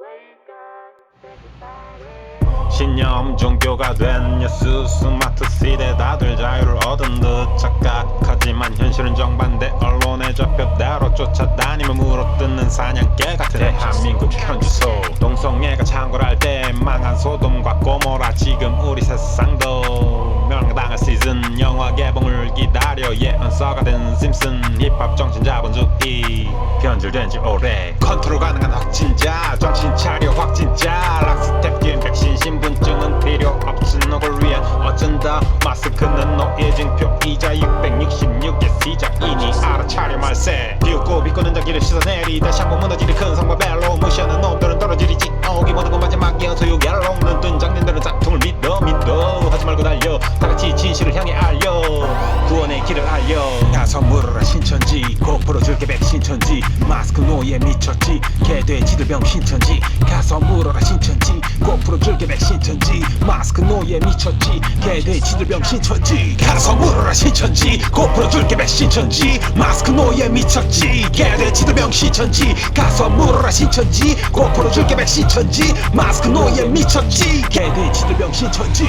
wake up. 신념 종교가 된 뉴스 스마트 시대 다들 자유를 얻은 듯 착각하지만 현실은 정반대. 언론의 좌표대로 쫓아다니며 물어뜯는 사냥개 같은 대한민국 현주소 동성애가 창궐할 때 망한 소돔과 고모라. 지금 우리 세상도 멸망당할 시즌. 영화 개봉을 기다려. 예언서가 된 심슨. 힙합 정신 자본주의 변질된 지 오래. 컨트롤 가능한 확진자. 정신 차려 확진자 말세. 비웃고 비꼬는 자기를 씻어내리다 샹고 무너지는 큰 성과 벨로 무시하는 진실을 향해 알려. 구원의 길을 알려. 가서 물어라 신천지. 고프로 줄게 백 신천지. 마스크 노예 미쳤지. 개돼 지들 병 신천지. 가서 물어라 신천지. 고프로 줄게 백 신천지. 마스크 노예 미쳤지. 개돼 지들 병 신천지. 가서 물어라 신천지. 고프로 줄게 백 신천지. 마스크 노예 미쳤지. 개돼 지들 병 신천지. 가서 물어라 신천지. 고프로 줄게 백 신천지. 마스크 노예 미쳤지. 개돼 지들 병 신천지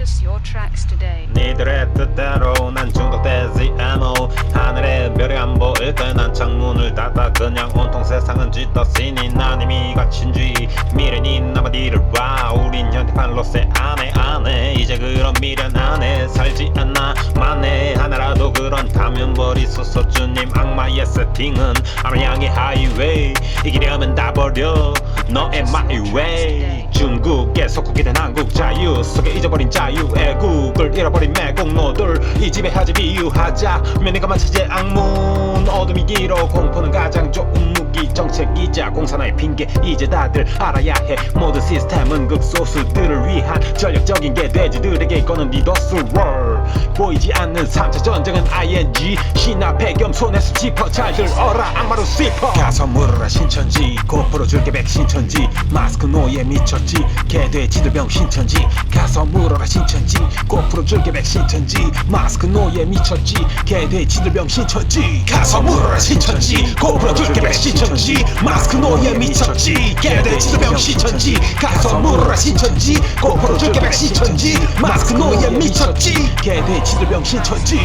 Purchase your tracks today. 니들의 뜻대로 난 중독되지 않어. 하늘의 별이 안 보일 때 난 창문을 닫아 그냥 온통 세상은 쥐떴으니 난 이미 갇힌 쥐 미련이 남아 뒤를 봐. 우린 현대판 로세 안에 안에. 이제 그런 미련 안에 살지 않나. 만에 하나라도 그런 가면 버리소서 주님 악마의 세팅은 암양의 하이웨이 이기려면 다 버려. 너의 마이웨이 중국에 속국이 된 한국 자유. 속에 잊어버린 자유애국을 잃어버린 매국노들. 이 집에 하지 비유하자. 면회가 마치제 악문. 어둠이 길어 공포는 가장 좋은 무기. 정책이자 공산화의 핑계. 이제 다들 알아야 해. 모든 시스템은 극소수들을 위한 전략적인 게 돼지들에게 이거는 리더스 월. 보이지 않는 3차 전쟁은 ING. 신화 배경 손에 수 짚어 잘 들 어라. 악마로 씹어 가서 물어라. 신천지. 고프로 줄게. 백신천지. 마스크 노예 미쳤지. 개 돼지들 병 신천지 가서 물어라 신천지 고프로 줄게 백신천지 마스크 노예 미쳤지 개돼지들 병 신천지 가서 물어라 신천지 고프로 줄게 백신천지 마스크 노예 미쳤지 개돼지들 병 신천지 가서 물어라 신천지 고프로 줄게 백신천지 마스크 노예 미쳤지 개돼지들 병 신천지